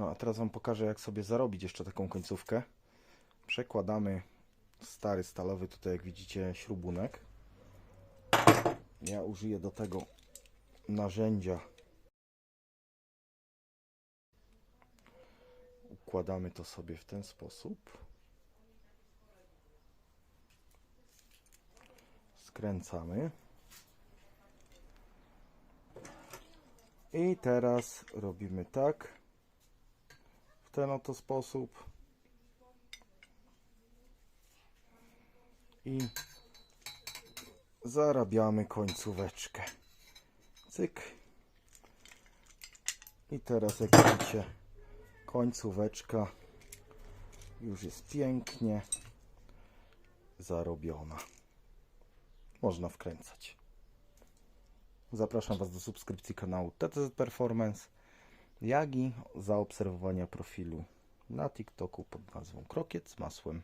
No a teraz Wam pokażę jak sobie zarobić jeszcze taką końcówkę. Przekładamy stary stalowy tutaj jak widzicie śrubunek. Ja użyję do tego narzędzia. Układamy to sobie w ten sposób. Skręcamy. I teraz robimy tak. W ten oto sposób. I zarabiamy końcóweczkę. Cyk. I teraz jak widzicie końcóweczka już jest pięknie zarobiona. Można wkręcać. Zapraszam Was do subskrypcji kanału TTZ Performance, jak i zaobserwowania profilu na TikToku pod nazwą Krokiet z masłem.